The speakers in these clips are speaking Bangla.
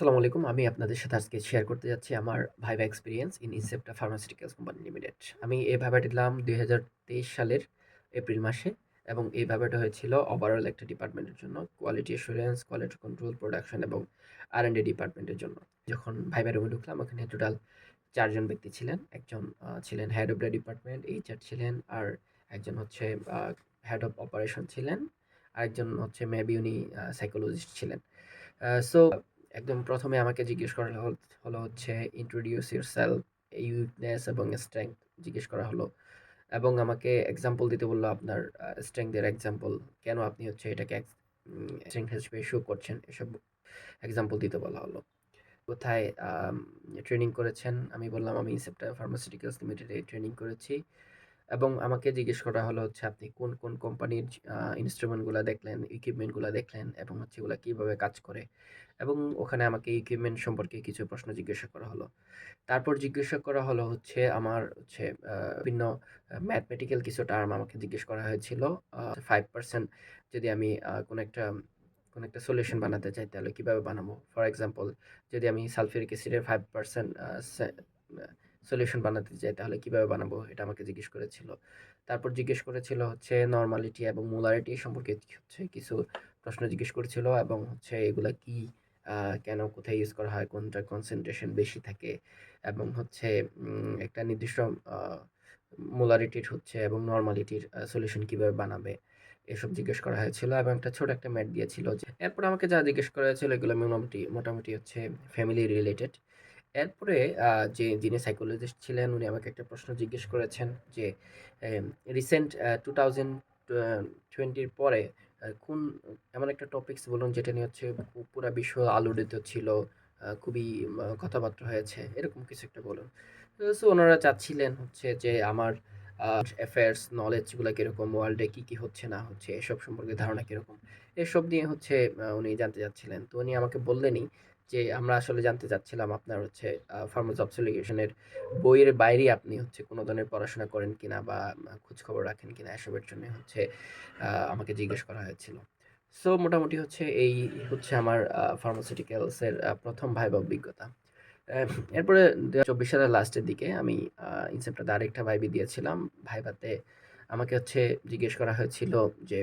আসসালামু আলাইকুম। আমি আপনাদের সাথে আজকে শেয়ার করতে যাচ্ছি আমার viva experience in Incepta pharmaceuticals company limited. আমি এই ভাইভাটি দিলাম ২০২৩ সালের এপ্রিল মাসে এবং এই ভাইভাটা হয়েছিল ওভারঅল একটা ডিপার্টমেন্টের জন্য quality assurance, quality control, production এবং আর আর&ডি ডিপার্টমেন্টের জন্য। যখন ভাইভা রুমে ঢুকলাম ওখানে টোটাল ৪ জন ব্যক্তি ছিলেন। একজন ছিলেন head of the department, HR ছিলেন আর একজন হচ্ছে হেড অফ অপারেশন ছিলেন। আরেকজন হচ্ছে মেবি উনি সাইকোলজিস্ট ছিলেন। সো একদম প্রথমে আমাকে জিজ্ঞেস করা হল হচ্ছে ইন্ট্রোডিউস ইউরসেলফ, উইকনেস এবং স্ট্রেংথ জিজ্ঞেস করা হলো এবং আমাকে এক্সাম্পল দিতে বলল আপনার আ স্ট্রেংথ এর এক্সাম্পল। কেন আপনি হচ্ছে এটাকে স্ট্রেংথ হিসেবে শো করছেন এসব এক্সাম্পল দিতে বলা হলো। কোথায় ট্রেনিং করেছেন? আমি বললাম আমি ইনসেপ্টা ফার্মাসিউটিক্যালস লিমিটেডে ট্রেনিং করেছি এবং আমাকে জিজ্ঞেস করা হলো হচ্ছে আপনি কোন, কোন কোম্পানির আ ইন্সট্রুমেন্টগুলা দেখলেন, ইকুইপমেন্টগুলা দেখলেন এবং হচ্ছে এগুলা কীভাবে কাজ করে এবং ওখানে আমাকে ইকুইপমেন্ট সম্পর্কে কিছু প্রশ্ন জিজ্ঞাসা করা হলো। তারপর জিজ্ঞাসা করা হলো হচ্ছে আমার হচ্ছে বিভিন্ন ম্যাথমেটিক্যাল কিছু টার্ম আমাকে জিজ্ঞেস করা হয়েছিল। ফাইভ 5% যদি আমি কোনো একটা কোনো একটা সলিউশন বানাতে চাই তাহলে কীভাবে বানাবো? ফর এক্সাম্পল যদি আমি সালফিউরিক অ্যাসিডের 5% আ সে আ সলিউশন বানাতে চাই, তাহলে কীভাবে বানাবো? এটা আমাকে জিজ্ঞেস করেছিল। তারপর জিজ্ঞেস করেছিল হচ্ছে নরমালিটি এবং মোলারিটি সম্পর্কে হচ্ছে, কিছু প্রশ্ন জিজ্ঞেস করেছিল এবং হচ্ছে এগুলা কি? কেন, কোথায় ইউজ করা হয়? কোনটা কনসেন্ট্রেশন বেশি থাকে এবং হচ্ছে একটা নির্দিষ্ট মোলারিটির হচ্ছে এবং নরমালিটির সলিউশন কীভাবে বানাবে? এসব জিজ্ঞেস করা হয়েছিল এবং একটা ছোট একটা ম্যাথ দিয়েছিল এরপর আমাকে যা জিজ্ঞেস করা হয়েছিল এগুলো মোটামুটি মোটামুটি হচ্ছে ফ্যামিলি রিলেটেড। এরপরে যে যিনি সাইকোলজিস্ট ছিলেন উনি আমাকে একটা প্রশ্ন জিজ্ঞেস করেছেন যে রিসেন্ট টু থাউজেন্ড টোয়েন্টির পরে কোন এমন একটা টপিকস বলুন যেটা নিয়ে হচ্ছে পুরো বিশ্ব আলোড়িত ছিল, খুবই কথাবার্তা হয়েছে। এরকম কিছু একটা বলুন। সো ওনারা চাচ্ছিলেন হচ্ছে যে আমার অ্যাফেয়ার্স নলেজগুলা কীরকম, ওয়ার্লড কি, কি হচ্ছে না হচ্ছে এসব সম্পর্কে ধারণা কীরকম। এসব নিয়ে হচ্ছে উনি জানতে চাচ্ছিলেন। তো উনি আমাকে বললেনই যে আমরা আসলে জানতে চাচ্ছিলাম আপনার হচ্ছে আ ফার্মা জব সলিউশন বইয়ের বাইরে আপনি হচ্ছে কোনো ধরনের পড়াশোনা করেন কিনা বা আ খোঁজখবর রাখেন কিনা এসবের জন্য হচ্ছে আমাকে জিজ্ঞেস করা হয়েছিল। সো মোটামুটি হচ্ছে এই হচ্ছে আমার আ ফার্মাসিউটিক্যালস এর আ ১ম অভিজ্ঞতা। এরপরে ২০২৪ সালের লাস্টের দিকে আমি ইনসেপ্টাতে আরেকটা ভাইবি দিয়েছিলাম। ভাইভাতে আমাকে হচ্ছে জিজ্ঞেস করা হয়েছিল যে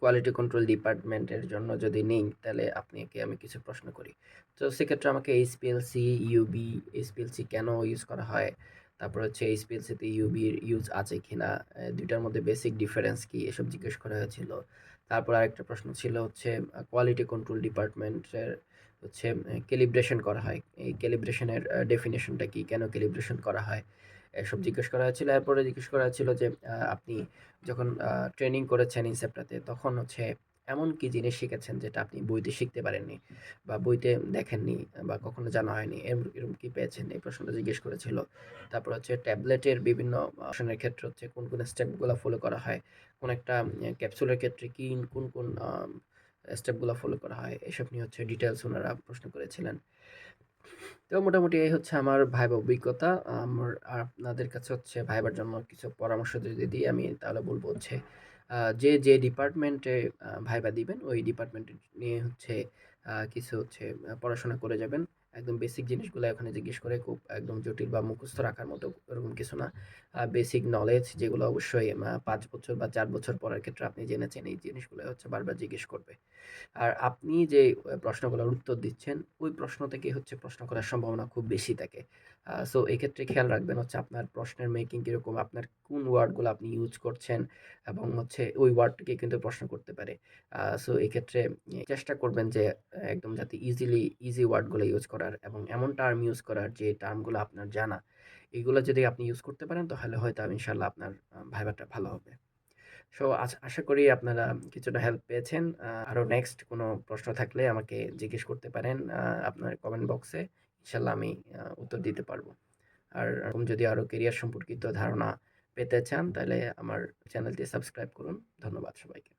কোয়ালিটি কন্ট্রোল ডিপার্টমেন্টের জন্য যদি নেই তাহলে আপনাকে আমি কিছু প্রশ্ন করি। তো সেক্ষেত্রে আমাকে এইচপিএলসি, ইউবি, এইচপিএলসি কেন ইউজ করা হয়? তারপর হচ্ছে এইচপিএলসিতে ইউবির ইউজ আছে কিনা? এ ২ টার মধ্যে বেসিক ডিফারেন্স কি? এসব জিজ্ঞেস করা হয়েছিল। তারপর আরেকটা প্রশ্ন ছিল হচ্ছে কোয়ালিটি কন্ট্রোল ডিপার্টমেন্টের হচ্ছে ক্যালিব্রেশন করা হয়। এই ক্যালিব্রেশন ডেফিনেশনটা কি? কেন ক্যালিব্রেশন করা হয়? এসব জিজ্ঞেস করা হয়েছিল। এরপরে জিজ্ঞেস করা হয়েছিল যে আপনি যখন ট্রেনিং করেছেন ইনসেপ্টাতে তখন হচ্ছে এমন কি জিনিস শিখেছেন যেটা আপনি বইতে শিখতে পারেননি বা বইতে দেখেননি বা কখনো জানা হয়নি। এরকম কি পেয়েছেন? এই প্রশ্নটা জিজ্ঞেস করেছিল। তারপর হচ্ছে ট্যাবলেটের বিভিন্ন অপশনের ক্ষেত্রে হচ্ছে কোন, কোন স্টেপগুলো ফলো করা হয়? কোন একটা ক্যাপসুলের ক্ষেত্রে কি কোন, কোন আ স্টেপগুলা ফলো করা হয়? এসব নিয়ে হচ্ছে ডিটেলস ওনারা প্রশ্ন করেছিলেন। তো মোটামুটি এই হচ্ছে আমার ভাইভা অভিজ্ঞতা। আমার আপনাদের কাছে হচ্ছে ভাইবার জন্য কিছু পরামর্শ যদি দিই আমি তাহলে বলব হচ্ছে যে, যে ডিপার্টমেন্টে ভাইবা দিবেন ওই ডিপার্টমেন্ট নিয়ে হচ্ছে কিছু হচ্ছে পড়াশোনা করে যাবেন। একদম বেসিক জিনিসগুলো ওখানে জিজ্ঞেস করে খুব একদম জটিল বা মুখস্থ রাখার মতো ওরকম কিছু না। বেসিক নলেজ যেগুলো অবশ্যই পাঁচ বছর বা চার বছর পড়ার ক্ষেত্রে আপনি জেনেছেন, এই জিনিসগুলো হচ্ছে বারবার জিজ্ঞেস করবে। আর আপনি যে প্রশ্নগুলোর উত্তর দিচ্ছেন, ওই প্রশ্ন থেকে হচ্ছে প্রশ্ন করার সম্ভাবনা খুব বেশি থাকে। সো এক্ষেত্রে খেয়াল রাখবেন হচ্ছে আপনার প্রশ্নের মেকিং কীরকম, আপনার কোন ওয়ার্ডগুলো আপনি ইউজ করছেন এবং হচ্ছে ওই ওয়ার্ড থেকে কিন্তু প্রশ্ন করতে পারে। সো এক্ষেত্রে চেষ্টা করবেন যে, একদম যাতে ইজিলি ইজি ওয়ার্ডগুলা ইউজ করার এবং এমন টার্ম ইউজ করার যে টার্মগুলা আপনার জানা। এগুলা যদি আপনি ইউজ করতে পারেন, তাহলে হয়তো ইনশাআল্লাহ আপনার, আ ভাইভাটা ভালো হবে। সো আশা করি আপনারা কিছুটা হেল্প পেয়েছেন। আ, আরও নেক্সট কোনো প্রশ্ন থাকলে আমাকে জিজ্ঞেস করতে পারেন আপনার কমেন্ট বক্সে। ইনশাল্লাহ আমি উত্তর দিতে পারব আর যদি আরও কেরিয়ার সম্পর্কিত ধারণা পেতে চান, তাহলে আমার চ্যানেলটি সাবস্ক্রাইব করুন। ধন্যবাদ সবাইকে।